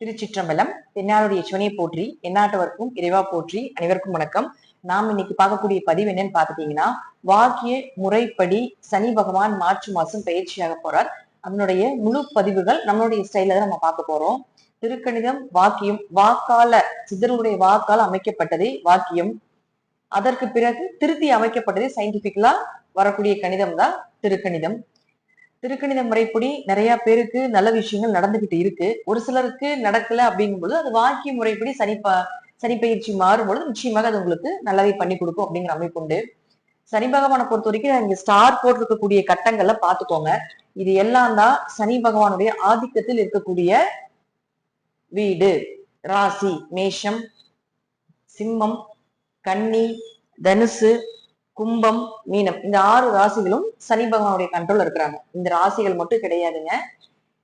திருச்சிற்றம்பலம் தென்னாளுடைய சிவனை போற்றி எந்நாட்டவர்க்கும் இறைவா போற்றி அனைவருக்கும் வணக்கம். நாம் இன்னைக்கு பார்க்கக்கூடிய பதிவு என்னன்னு பாத்துட்டீங்கன்னா வாக்கிய முறைப்படி சனி பகவான் மார்ச் மாசம் பயிற்சியாக போறார். அதனுடைய முழு பதிவுகள் நம்மளுடைய ஸ்டைல தான் நம்ம பார்க்க போறோம். திருக்கணிதம் வாக்கியம் வாக்கால சித்தருடைய வாக்கால் அமைக்கப்பட்டதே வாக்கியம். அதற்கு பிறகு திருத்தி அமைக்கப்பட்டதே சயின்டிபிக்கலா வரக்கூடிய கணிதம் தான் திருக்கணிதம். திருக்கணித முறைப்படி நிறைய பேருக்கு நல்ல விஷயங்கள் நடந்துகிட்டு இருக்கு. ஒரு சிலருக்கு நடக்கல அப்படிங்கும்போது அது வாக்கிய முறைப்படி சனி ப- சனி பயிற்சி மாறும்பொழுது நிச்சயமாக அது உங்களுக்கு நல்லதை பண்ணி கொடுக்கும் அப்படிங்கிற அமைப்பு உண்டு. சனி பகவானை பொறுத்த வரைக்கும் இங்க ஸ்டார் போட்டிருக்கக்கூடிய கட்டங்கள்ல பாத்துக்கோங்க இது எல்லாம் தான் சனி பகவானுடைய ஆதிக்கத்தில் இருக்கக்கூடிய வீடு. ராசி மேஷம் சிம்மம் கன்னி தனுசு கும்பம் மீனம் இந்த ஆறு ராசிகளும் சனி பகவானுடைய கண்ட்ரோல் இருக்கிறாங்க. இந்த ராசிகள் மட்டும் கிடையாதுங்க.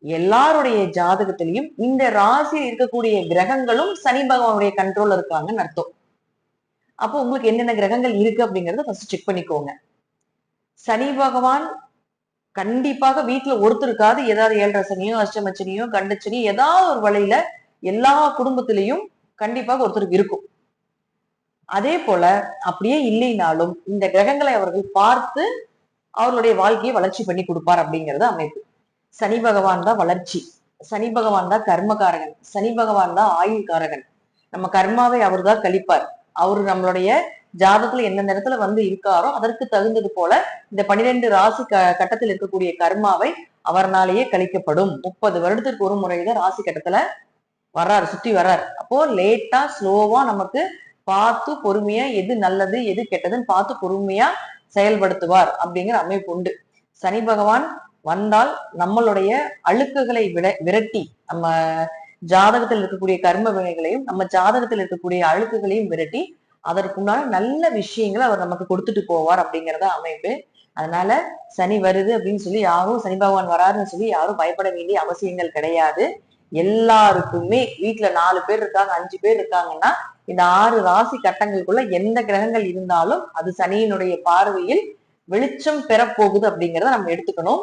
எல்லாருடைய ஜாதகத்திலையும் இந்த ராசியில் இருக்கக்கூடிய கிரகங்களும் சனி பகவானுடைய கண்ட்ரோல் இருக்காங்கன்னு அர்த்தம். அப்போ உங்களுக்கு என்னென்ன கிரகங்கள் இருக்கு அப்படிங்கறத ஃபர்ஸ்ட் செக் பண்ணிக்கோங்க. சனி பகவான் கண்டிப்பாக வீட்டுல ஒருத்தருக்காவது ஏதாவது ஏழரை சனியோ அஷ்டமச்சனியோ கண்டச்சனியோ ஏதாவது ஒரு வழியில எல்லா குடும்பத்திலையும் கண்டிப்பாக ஒருத்தருக்கு இருக்கும். அதே போல அப்படியே இல்லைனாலும் இந்த கிரகங்களை அவர்கள் பார்த்து அவர்களுடைய வாழ்க்கையை வளர்ச்சி பண்ணி கொடுப்பார் அப்படிங்கிறது அமைப்பு. சனி பகவான் தான் வளர்ச்சி. சனி பகவான் தான் கர்மகாரகன் சனி பகவான் தான் ஆயுள்காரகன். நம்ம கர்மாவை அவர் தான் கழிப்பார். அவர் நம்மளுடைய ஜாதத்துல எந்த நேரத்துல வந்து இருக்காரோ அதற்கு தகுந்தது போல இந்த பனிரெண்டு ராசி க கட்டத்தில் இருக்கக்கூடிய கர்மாவை அவர்னாலேயே கழிக்கப்படும். முப்பது வருடத்திற்கு ஒரு முறையில ராசி கட்டத்துல வர்றாரு சுத்தி வர்றாரு. அப்போ லேட்டா ஸ்லோவா நமக்கு பார்த்து பொறுமையா எது நல்லது எது கெட்டதுன்னு பார்த்து பொறுமையா செயல்படுத்துவார் அப்படிங்கிற அமைப்பு உண்டு. சனி பகவான் வந்தால் நம்மளுடைய அழுக்குகளை விட விரட்டி நம்ம ஜாதகத்தில் இருக்கக்கூடிய கர்ம வினைகளையும் நம்ம ஜாதகத்தில் இருக்கக்கூடிய அழுக்குகளையும் விரட்டி அதற்குண்டான நல்ல விஷயங்களை அவர் நமக்கு கொடுத்துட்டு போவார் அப்படிங்கறத அமைப்பு. அதனால சனி வருது அப்படின்னு சொல்லி யாரும் சனி பகவான் வராருன்னு சொல்லி யாரும் பயப்பட வேண்டிய அவசியங்கள் கிடையாது. எல்லாருக்குமே வீட்டுல நாலு பேர் இருக்காங்க அஞ்சு பேர் இருக்காங்கன்னா இந்த ஆறு ராசி கட்டங்களுக்குள்ள எந்த கிரகங்கள் இருந்தாலும் அது சனியினுடைய பார்வையில் வெளிச்சம் பெறப்போகுது அப்படிங்கிறத நம்ம எடுத்துக்கணும்.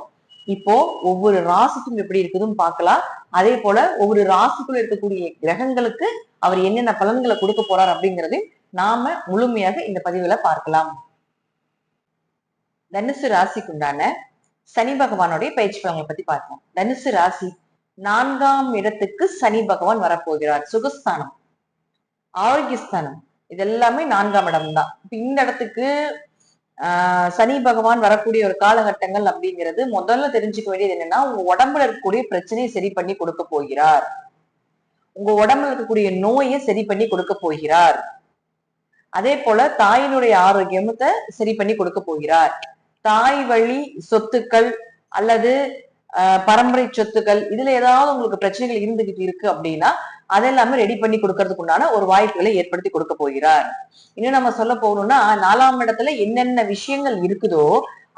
இப்போ ஒவ்வொரு ராசிக்கும் எப்படி இருக்குதுன்னு பார்க்கலாம். அதே போல ஒவ்வொரு ராசிக்குள்ள இருக்கக்கூடிய கிரகங்களுக்கு அவர் என்னென்ன பலன்களை கொடுக்க போறார் அப்படிங்கறதையும் நாம முழுமையாக இந்த பதிவுல பார்க்கலாம். தனுசு ராசிக்குண்டான சனி பகவானுடைய பயிற்சி பலன்களை பத்தி பார்ப்போம் தனுசு ராசி நான்காம் இடத்துக்கு சனி பகவான் வரப்போகிறார். சுகஸ்தானம். ஆரோக்கியஸ்தானம். இது எல்லாமே நான்காம் இடம் தான் இப்ப இந்த இடத்துக்கு சனி பகவான் வரக்கூடிய ஒரு காலகட்டங்கள் அப்படிங்கிறது முதல்ல தெரிஞ்சுக்க வேண்டியது என்னன்னா உங்க உடம்புல இருக்கக்கூடிய பிரச்சனையை சரி பண்ணி கொடுக்க போகிறார். உங்க உடம்புல இருக்கக்கூடிய நோயை சரி பண்ணி கொடுக்க போகிறார். அதே போல தாயினுடைய ஆரோக்கியத்தை சரி பண்ணி கொடுக்க போகிறார். தாய் வழி சொத்துக்கள் அல்லது பரம்பரை சொத்துக்கள் இதுல ஏதாவது உங்களுக்கு பிரச்சனைகள் இருந்துகிட்டு இருக்கு அப்படின்னா அதெல்லாமே ரெடி பண்ணி கொடுக்கறதுக்கு உண்டான ஒரு வாய்ப்புகளை ஏற்படுத்தி கொடுக்க போகிறார். இன்னும் நம்ம சொல்ல போகணும்னா நாலாம் இடத்துல என்னென்ன விஷயங்கள் இருக்குதோ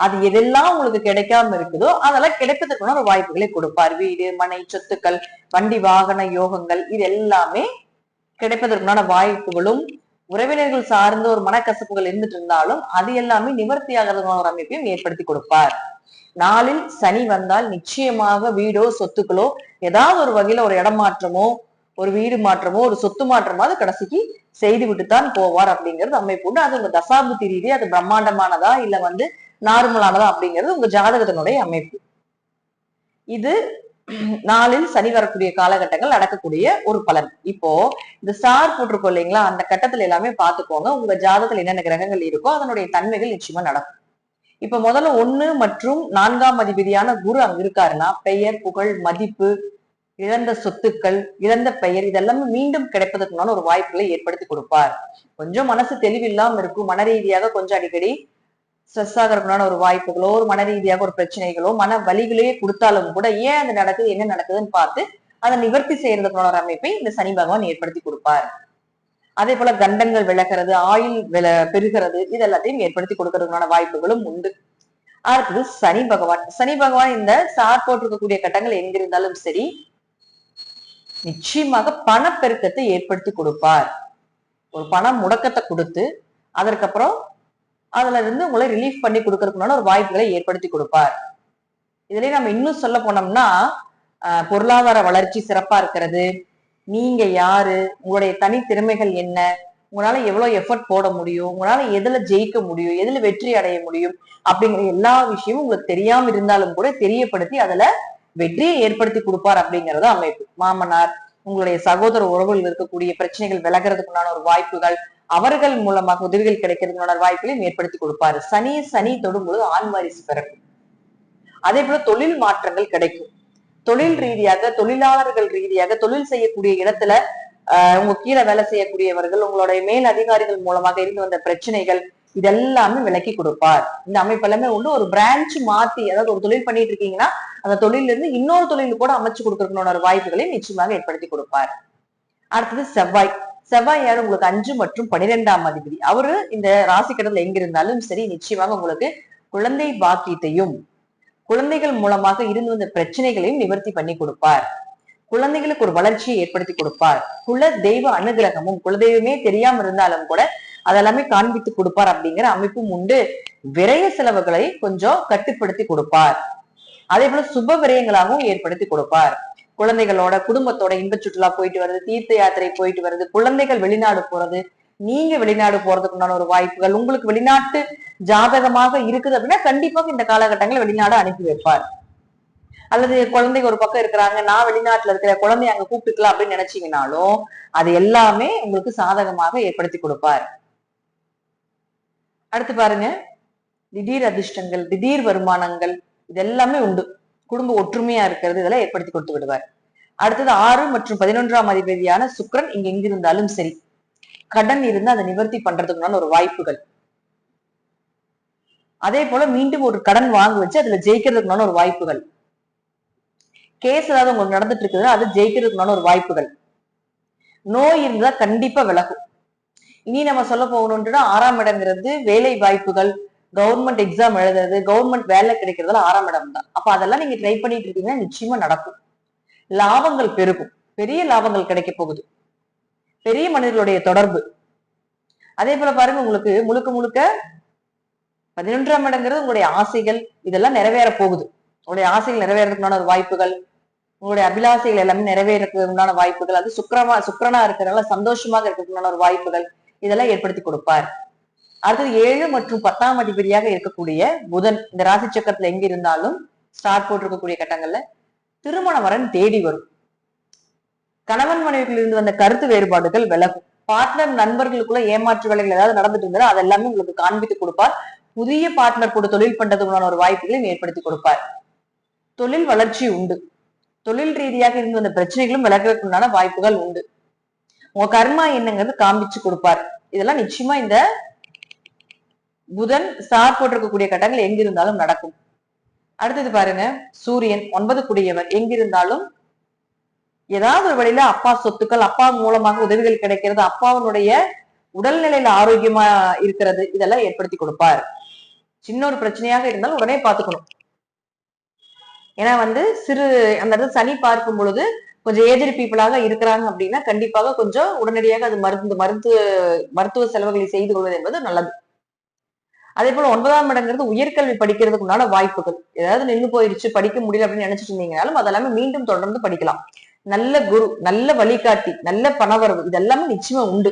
அது எதெல்லாம் உங்களுக்கு கிடைக்காம இருக்குதோ அதெல்லாம் கிடைப்பதற்கான ஒரு வாய்ப்புகளை கொடுப்பார். வீடு மனை சொத்துக்கள் வண்டி வாகன யோகங்கள் இது எல்லாமே கிடைப்பதற்குண்டான வாய்ப்புகளும் உறவினர்கள் சார்ந்த ஒரு மனக்கசப்புகள் இருந்துட்டு இருந்தாலும் அது எல்லாமே நிவர்த்தி ஆகிறதுக்கான ஒரு அமைப்பையும் ஏற்படுத்தி கொடுப்பார். நாளில் சனி வந்தால் நிச்சயமாக வீடோ சொத்துக்களோ ஏதாவது ஒரு வகையில ஒரு இடமாற்றமோ ஒரு வீடு மாற்றமோ ஒரு சொத்து மாற்றமாவது கடைசிக்கு செய்து விட்டுத்தான் போவார் அப்படிங்கிறது அமைப்பு உண்டு. அது உங்க தசாபுத்தி ரீதி அது பிரம்மாண்டமானதா இல்ல வந்து நார்மலானதா அப்படிங்கிறது உங்க ஜாதகத்தினுடைய அமைப்பு. இது நாளில் சனி வரக்கூடிய காலகட்டங்கள் நடக்கக்கூடிய ஒரு பலன். இப்போ இந்த ஸ்டார் போட்டிருக்கோம் இல்லைங்களா? அந்த கட்டத்துல எல்லாமே பார்த்துக்கோங்க. உங்க ஜாதகத்துல என்னென்ன கிரகங்கள் இருக்கோ அதனுடைய தன்மைகள் நிச்சயமா நடக்கும். இப்ப முதல்ல ஒண்ணு மற்றும் நான்காம் அதிபதியான குரு அங்க இருக்காருன்னா பெயர் புகழ் மதிப்பு இழந்த சொத்துக்கள் இழந்த பெயர் இதெல்லாமே மீண்டும் கிடைப்பதற்கான ஒரு வாய்ப்புகளை ஏற்படுத்தி கொடுப்பார். கொஞ்சம் மனசு தெளிவில்லாம இருக்கும். மன ரீதியாக கொஞ்சம் அடிக்கடி ஸ்ட்ரெஸ் ஆகிறதுக்குண்டான ஒரு வாய்ப்புகளோ ஒரு மன ரீதியாக ஒரு பிரச்சனைகளோ மன வழிகளையே கொடுத்தாலும் கூட ஏன் அது நடக்குது என்ன நடக்குதுன்னு பார்த்து அதை நிவர்த்தி செய்யறதுக்கான ஒரு அமைப்பை இந்த சனி பகவான் ஏற்படுத்தி கொடுப்பார். அதே போல கண்டங்கள் விலகிறது ஆயில் வில பெருகிறது இது எல்லாத்தையும் ஏற்படுத்தி கொடுக்கறதுக்கான வாய்ப்புகளும் உண்டு. அடுத்தது சனி பகவான். சனி பகவான் இந்த சார் போட்டிருக்கக்கூடிய கட்டங்கள் எங்கிருந்தாலும் சரி நிச்சயமாக பணப்பெருக்கத்தை ஏற்படுத்தி கொடுப்பார். ஒரு பணம் முடக்கத்தை கொடுத்து அதற்கப்புறம் அதுல இருந்து உங்களை ரிலீஃப் பண்ணி கொடுக்கறதுக்குனால ஒரு வாய்ப்புகளை ஏற்படுத்தி கொடுப்பார். இதுலயே நம்ம இன்னும் சொல்ல போனோம்னா பொருளாதார வளர்ச்சி சிறப்பா இருக்கிறது. நீங்க யாரு? உங்களுடைய தனித்திறமைகள் என்ன? உங்களால எவ்வளவு எஃபர்ட் போட முடியும்? உங்களால எதுல ஜெயிக்க முடியும்? எதுல வெற்றி அடைய முடியும்? அப்படிங்கிற எல்லா விஷயமும் உங்களுக்கு தெரியாம இருந்தாலும் கூட தெரியப்படுத்தி அதுல வெற்றியை ஏற்படுத்தி கொடுப்பார் அப்படிங்கறது அமைப்பு. மாமனார் உங்களுடைய சகோதர உறவுகள் இருக்கக்கூடிய பிரச்சனைகள் விலகிறதுக்குண்டான ஒரு வாய்ப்புகள் அவர்கள் மூலமாக உதவிகள் கிடைக்கிறதுக்கான வாய்ப்புகளையும் ஏற்படுத்தி கொடுப்பாரு. சனி சனி தொடும்பொழுது ஆண் வாரிசு பிறக்கும். அதே போல தொழில் மாற்றங்கள் கிடைக்கும். தொழில் ரீதியாக தொழிலாளர்கள் ரீதியாக தொழில் செய்யக்கூடிய இடத்துல ஆஹ் உங்க கீழே வேலை செய்யக்கூடியவர்கள் உங்களுடைய மேல் அதிகாரிகள் மூலமாக இருந்து வந்த பிரச்சனைகள் இதெல்லாமே விலக்கி கொடுப்பார். இந்த அமைப்பு எல்லாமே உண்டு ஒரு பிரான்ச் மாத்தி அதாவது ஒரு தொழில் பண்ணிட்டு இருக்கீங்கன்னா அந்த தொழில இருந்து இன்னொரு தொழில் கூட அமைச்சு கொடுக்கறதுக்கான ஒரு வாய்ப்புகளை நிச்சயமாக ஏற்படுத்தி கொடுப்பார். அடுத்தது செவ்வாய். செவ்வாய் யார்? உங்களுக்கு அஞ்சு மற்றும் பனிரெண்டாம் அதிபதி. அவரு இந்த ராசி கடத்துல எங்க இருந்தாலும் சரி நிச்சயமாக உங்களுக்கு குழந்தை பாக்கியத்தையும் குழந்தைகள் மூலமாக இருந்து வந்த பிரச்சனைகளையும் நிவர்த்தி பண்ணி கொடுப்பார். குழந்தைகளுக்கு ஒரு வளர்ச்சியை ஏற்படுத்தி கொடுப்பார். குல தெய்வ அனுகிரகமும் குலதெய்வமே தெரியாம இருந்தாலும் கூட அதெல்லாமே காண்பித்து கொடுப்பார் அப்படிங்கிற அமைப்பும் உண்டு. விரய செலவுகளை கொஞ்சம் கட்டுப்படுத்தி கொடுப்பார். அதே போல சுப விரயங்களாகவும் ஏற்படுத்தி கொடுப்பார். குழந்தைகளோட குடும்பத்தோட இன்ப சுற்றுலா போயிட்டு வருது தீர்த்த யாத்திரை போயிட்டு வருது குழந்தைகள் வெளிநாடு போறது நீங்க வெளிநாடு போறதுக்குண்டான ஒரு வாய்ப்புகள் உங்களுக்கு வெளிநாட்டு ஜாதகமாக இருக்குது அப்படின்னா கண்டிப்பாக இந்த காலகட்டங்களில் வெளிநாடு அனுப்பி வைப்பார். அல்லது குழந்தைங்க ஒரு பக்கம் இருக்கிறாங்க நான் வெளிநாட்டுல இருக்கிற குழந்தைய அங்க கூப்பிட்டுக்கலாம் அப்படின்னு நினைச்சீங்கனாலும் அது எல்லாமே உங்களுக்கு சாதகமாக ஏற்படுத்தி கொடுப்பார். அடுத்து பாருங்க. திடீர் அதிர்ஷ்டங்கள் திடீர் வருமானங்கள் இது எல்லாமே உண்டு. குடும்ப ஒற்றுமையா இருக்கிறது இதெல்லாம் ஏற்படுத்தி கொடுத்து விடுவார். அடுத்தது ஆறு மற்றும் பதினொன்றாம் அதிபதியான சுக்ரன் இங்க எங்கிருந்தாலும் சரி. கடன் இருந்து அதை நிவர்த்தி பண்றதுக்குனால ஒரு வாய்ப்புகள். அதே போல மீண்டும் ஒரு கடன் வாங்க வச்சு அதுல ஜெயிக்கிறதுக்குனால ஒரு வாய்ப்புகள். கேஸ் ஏதாவது உங்களுக்கு நடந்துட்டு இருக்குது அது ஜெயிக்கிறதுக்குண்டான ஒரு வாய்ப்புகள். நோய் இருந்தா கண்டிப்பா விலகும். இனி நம்ம சொல்ல போகணும்னா ஆறாம் இடங்கிறது வேலை வாய்ப்புகள் கவர்மெண்ட் எக்ஸாம் எழுதுறது கவர்மெண்ட் வேலை கிடைக்கிறதுல ஆறாம் இடம் தான் அப்ப அதெல்லாம் நீங்க ட்ரை பண்ணிட்டு இருக்கீங்கன்னா நிச்சயமா நடக்கும். லாபங்கள் பெருகும். பெரிய லாபங்கள் கிடைக்க போகுது. பெரிய மனிதர்களுடைய தொடர்பு. அதே போல பாருங்க உங்களுக்கு முழுக்க முழுக்க பதினொன்றாம் இடங்கிறது உங்களுடைய ஆசைகள் இதெல்லாம் நிறைவேற போகுது. உங்களுடைய ஆசைகள் நிறைவேறதுக்குண்டான வாய்ப்புகள் உங்களுடைய அபிலாசைகள் எல்லாமே நிறைவேறதுக்கு உண்டான வாய்ப்புகள் அது சுக்கரமா சுக்கரனா இருக்கிறதுனால சந்தோஷமாக இருக்கிறதுக்குண்டான ஒரு வாய்ப்புகள் இதெல்லாம் ஏற்படுத்தி கொடுப்பார். அடுத்தது ஏழு மற்றும் பத்தாம் அதிபதியாக இருக்கக்கூடிய புதன் இந்த ராசி சக்கரத்துல எங்க இருந்தாலும் ஸ்டார் போட்டிருக்கக்கூடிய கட்டங்கள்ல திருமண வரன் தேடி வரும். கணவன் மனைவிக்குள்ள இருந்து வந்த கருத்து வேறுபாடுகள் விலகும். பார்ட்னர் நண்பர்களுக்குள்ள ஏமாற்று வேலைகள் ஏதாவது நடந்துட்டு இருந்தாலும் அதெல்லாமே உங்களுக்கு காண்பித்து கொடுப்பார். புதிய பார்ட்னர் கூட தொழில் பண்றதுக்குள்ளான ஒரு வாய்ப்புகளையும் ஏற்படுத்தி கொடுப்பார். தொழில் வளர்ச்சி உண்டு. தொழில் ரீதியாக இருந்து வந்த பிரச்சனைகளும் விலகிறதுக்குண்டான வாய்ப்புகள் உண்டு. உங்க கர்மா என்னங்கிறது காமிச்சு கொடுப்பார். இதெல்லாம் நிச்சயமா இந்த புதன் ஸ்டார் போட்டிருக்கக்கூடிய கட்டங்கள் எங்கிருந்தாலும் நடக்கும். அடுத்தது பாருங்க சூரியன் ஒன்பது குடியவர் எங்கிருந்தாலும் ஏதாவது ஒரு வழியில அப்பா சொத்துக்கள் அப்பா மூலமாக உதவிகள் கிடைக்கிறது அப்பாவுடைய உடல்நிலையில ஆரோக்கியமா இருக்கிறது இதெல்லாம் ஏற்படுத்தி கொடுப்பார். சின்ன ஒரு பிரச்சனையாக இருந்தாலும் உடனே பாத்துக்கணும் ஏன்னா வந்து சிறு அந்த இடத்துல சனி பார்க்கும் பொழுது கொஞ்சம் ஏஜ்டு பீப்புளாக இருக்கிறாங்க அப்படின்னா கண்டிப்பாக கொஞ்சம் உடனடியாக அது மருந்து மருத்துவ மருத்துவ செலவுகளை செய்து கொள்வது என்பது நல்லது. அதே போல ஒன்பதாம் இடங்கிறது உயர்கல்வி படிக்கிறதுக்கு உண்டான வாய்ப்புகள். ஏதாவது நின்று போயிருச்சு படிக்க முடியல அப்படின்னு நினைச்சிட்டு இருந்தீங்கனாலும் அதெல்லாமே மீண்டும் தொடர்ந்து படிக்கலாம். நல்ல குரு நல்ல வழிகாட்டி நல்ல பணவரவு இதெல்லாமே நிச்சயமா உண்டு.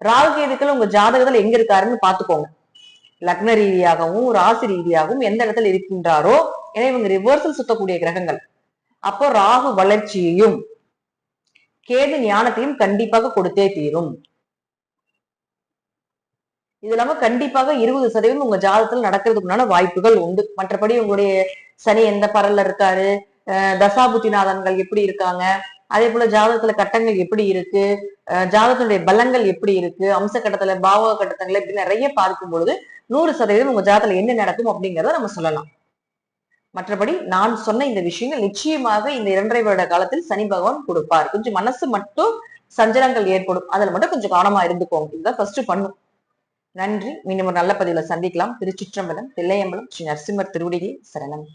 ராகு கேதுக்கள் உங்க ஜாதகத்துல எங்க இருக்காருன்னு பாத்துக்கோங்க லக்ன ரீதியாகவும் ராசி ரீதியாகவும் எந்த இடத்துல இருக்கின்றாரோ ஏன்னா இவங்க ரிவர்சல் சுத்தக்கூடிய கிரகங்கள். அப்போ ராகு வளர்ச்சியையும் கேது ஞானத்தையும் கண்டிப்பாக கொடுத்தே தீரும். இது இல்லாம கண்டிப்பாக இருபது சதவீதம் உங்க ஜாதகத்துல நடக்கிறதுக்குண்டான வாய்ப்புகள் உண்டு. மற்றபடி உங்களுடைய சனி எந்த பரல்ல இருக்காரு அஹ் தசாபுத்திநாதன்கள் எப்படி இருக்காங்க அதே போல ஜாதகத்துல கட்டங்கள் எப்படி இருக்கு அஹ் பலங்கள் எப்படி இருக்கு அம்ச கட்டத்துல பாவக கட்டத்தங்களை இப்படி நிறைய பார்க்கும் பொழுது நூறு சதவீதம் உங்க ஜாதகத்துல என்ன நடக்கும் அப்படிங்கறத நம்ம சொல்லலாம். மற்றபடி நான் சொன்ன இந்த விஷயங்கள் நிச்சயமாக இந்த இரண்டரை வருட காலத்தில் சனி பகவான் கொடுப்பார். கொஞ்சம் மனசு மட்டும் சஞ்சலங்கள் ஏற்படும். அதுல மட்டும் கொஞ்சம் கவனமா இருந்துக்கோங்க. இதுதான் ஃபர்ஸ்ட் பண்ணும். நன்றி. மீண்டும் ஒரு நல்ல பதிவுல சந்திக்கலாம். திருச்சிற்றம்பலம் தில்லையம்பலம் ஸ்ரீ நரசிம்மர் திருவடிகளே சரணம்.